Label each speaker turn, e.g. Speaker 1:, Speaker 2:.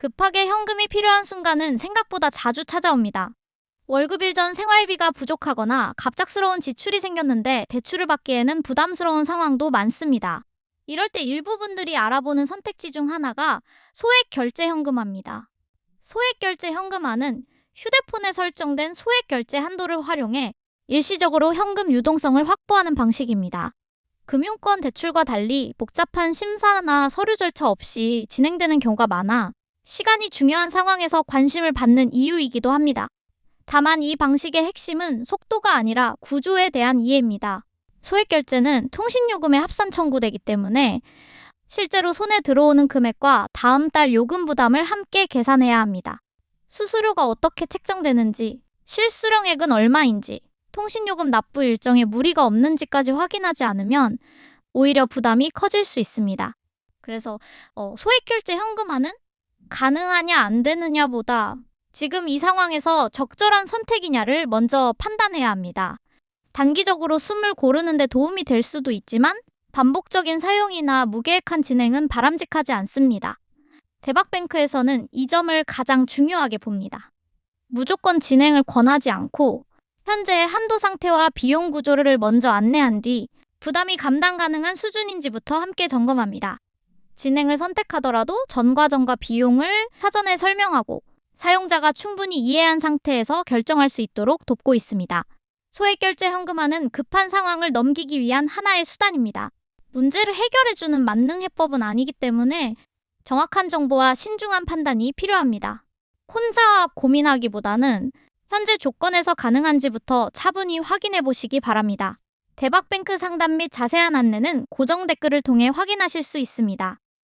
Speaker 1: 급하게 현금이 필요한 순간은 생각보다 자주 찾아옵니다. 월급일 전 생활비가 부족하거나 갑작스러운 지출이 생겼는데 대출을 받기에는 부담스러운 상황도 많습니다. 이럴 때 일부분들이 알아보는 선택지 중 하나가 소액 결제 현금화입니다. 소액 결제 현금화는 휴대폰에 설정된 소액 결제 한도를 활용해 일시적으로 현금 유동성을 확보하는 방식입니다. 금융권 대출과 달리 복잡한 심사나 서류 절차 없이 진행되는 경우가 많아 시간이 중요한 상황에서 관심을 받는 이유이기도 합니다. 다만 이 방식의 핵심은 속도가 아니라 구조에 대한 이해입니다. 소액 결제는 통신요금에 합산 청구되기 때문에 실제로 손에 들어오는 금액과 다음 달 요금 부담을 함께 계산해야 합니다. 수수료가 어떻게 책정되는지, 실수령액은 얼마인지, 통신요금 납부 일정에 무리가 없는지까지 확인하지 않으면 오히려 부담이 커질 수 있습니다. 그래서 어, 소액 결제 현금화는 가능하냐 안 되느냐보다 지금 이 상황에서 적절한 선택이냐를 먼저 판단해야 합니다. 단기적으로 숨을 고르는데 도움이 될 수도 있지만 반복적인 사용이나 무계획한 진행은 바람직하지 않습니다. 대박뱅크에서는 이 점을 가장 중요하게 봅니다. 무조건 진행을 권하지 않고 현재의 한도 상태와 비용 구조를 먼저 안내한 뒤 부담이 감당 가능한 수준인지부터 함께 점검합니다. 진행을 선택하더라도 전 과정과 비용을 사전에 설명하고 사용자가 충분히 이해한 상태에서 결정할 수 있도록 돕고 있습니다. 소액 결제 현금화는 급한 상황을 넘기기 위한 하나의 수단입니다. 문제를 해결해주는 만능 해법은 아니기 때문에 정확한 정보와 신중한 판단이 필요합니다. 혼자 고민하기보다는 현재 조건에서 가능한지부터 차분히 확인해 보시기 바랍니다. 대박뱅크 상담 및 자세한 안내는 고정 댓글을 통해 확인하실 수 있습니다.